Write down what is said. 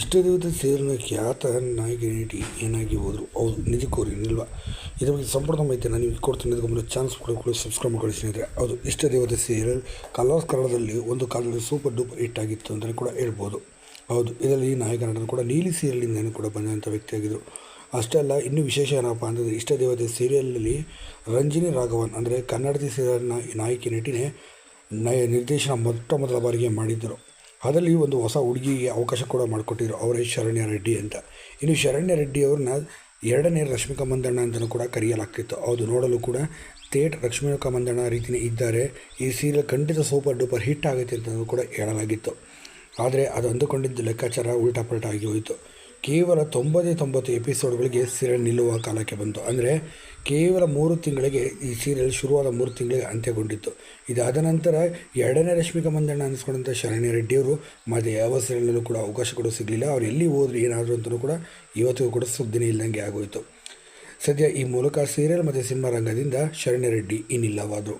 ಇಷ್ಟ ದೇವತೆ ಸೇರಿನ ಖ್ಯಾತ ನಾಯಕಿ ನಟಿ ಏನಾಗಿ ಹೋದರು? ಹೌದು ಅವ್ರು ನಿಲ್ವಾ. ಇದ್ರ ಬಗ್ಗೆ ಸಂಪೂರ್ಣ ಮಾಹಿತಿ ನಾನು ನಿಮಗೆ ಕೊಡ್ತೀನಿ. ಅದಕ್ಕೆ ಮುಂದೆ ಚಾನ್ಸ್ ಕೂಡ ಸಬ್ಸ್ಕ್ರೈಬ್ ಮಾಡಿಕೊಳ್ಳಿ ಸ್ನೇಹಿತರೆ. ಹೌದು, ಇಷ್ಟ ದೇವತೆ ಸೀರಿಯಲ್ ಕಲರ್ಸ್ ಕನ್ನಡದಲ್ಲಿ ಒಂದು ಕಾಲದಲ್ಲಿ ಸೂಪರ್ ಡೂಪರ್ ಹಿಟ್ ಆಗಿತ್ತು ಅಂತಲೇ ಕೂಡ ಹೇಳ್ಬೋದು. ಹೌದು, ಇದರಲ್ಲಿ ನಾಯಕ ನಟನ ಕೂಡ ನೀಲಿ ಸೀರಿಯಲಿಂದ ಕೂಡ ಬಂದಂಥ ವ್ಯಕ್ತಿಯಾಗಿದ್ದರು ಅಷ್ಟೇ ಅಲ್ಲ, ಇನ್ನೂ ವಿಶೇಷ ಏನಪ್ಪ ಅಂತಂದರೆ ಇಷ್ಟ ದೇವತೆ ಸೀರಿಯಲ್ನಲ್ಲಿ ರಂಜಿನಿ ರಾಘವನ್ ಅಂದರೆ ಕನ್ನಡದ ಸೀರಿಯಲ್ನ ನಾಯಕಿ ನಟಿನೇ ನಯ ನಿರ್ದೇಶನ ಮೊಟ್ಟ ಮೊದಲ ಬಾರಿಗೆ ಮಾಡಿದ್ದರು. ಅದರಲ್ಲಿ ಒಂದು ಹೊಸ ಹುಡುಗಿಗೆ ಅವಕಾಶ ಕೂಡ ಮಾಡಿಕೊಟ್ಟಿದ್ರು. ಅವರೇ ಶರಣ್ಯ ರೆಡ್ಡಿ ಅಂತ. ಇನ್ನು ಶರಣ್ಯ ರೆಡ್ಡಿ ಅವ್ರನ್ನ ಎರಡನೇ ರಶ್ಮಿಕಾ ಮಂದಣ್ಣ ಅಂತಲೂ ಕೂಡ ಕರೆಯಲಾಗ್ತಿತ್ತು. ಅದು ನೋಡಲು ಕೂಡ ಥೇಟ್ ರಶ್ಮಿಕಾ ಮಂದಣ್ಣ ರೀತಿಯೇ ಇದ್ದಾರೆ. ಈ ಸೀರಿಯಲ್ ಖಂಡಿತ ಸೂಪರ್ ಡೂಪರ್ ಹಿಟ್ ಆಗುತ್ತೆ ಅಂತ ಕೂಡ ಹೇಳಲಾಗಿತ್ತು. ಆದರೆ ಅದು ಅಂದುಕೊಂಡಿದ್ದ ಲೆಕ್ಕಾಚಾರ ಉಲ್ಟಾ ಪಲ್ಟಾ ಆಗಿ ಹೋಯಿತು. ಕೇವಲ ತೊಂಬತ್ತೇ ತೊಂಬತ್ತು ಎಪಿಸೋಡ್ಗಳಿಗೆ ಸೀರಿಯಲ್ ನಿಲ್ಲುವ ಕಾಲಕ್ಕೆ ಬಂತು. ಅಂದರೆ ಕೇವಲ ಮೂರು ತಿಂಗಳಿಗೆ ಈ ಸೀರಿಯಲ್ ಶುರುವಾದ ಮೂರು ತಿಂಗಳಿಗೆ ಅಂತ್ಯಗೊಂಡಿತ್ತು. ಇದಾದ ನಂತರ ಎರಡನೇ ರಶ್ಮಿಕಾ ಮಂದಣ್ಣ ಅನಿಸ್ಕೊಂಡಂಥ ಶರಣ್ಯ ರೆಡ್ಡಿಯವರು ಮತ್ತೆ ಯಾವ ಸೀರಿಯಲ್ನಲ್ಲೂ ಕೂಡ ಅವಕಾಶ ಕೂಡ ಸಿಗಲಿಲ್ಲ. ಅವ್ರು ಎಲ್ಲಿ ಹೋದ್ರು ಏನಾದರೂ ಅಂತಲೂ ಕೂಡ ಇವತ್ತಿಗೂ ಕೂಡ ಸುದ್ದಿನೇ ಇಲ್ಲದಂಗೆ ಆಗೋಯಿತು. ಸದ್ಯ ಈ ಮೂಲಕ ಸೀರಿಯಲ್ ಮತ್ತು ಸಿನಿಮಾ ರಂಗದಿಂದ ಶರಣ್ಯ ರೆಡ್ಡಿ ಇನ್ನಿಲ್ಲವಾದರು.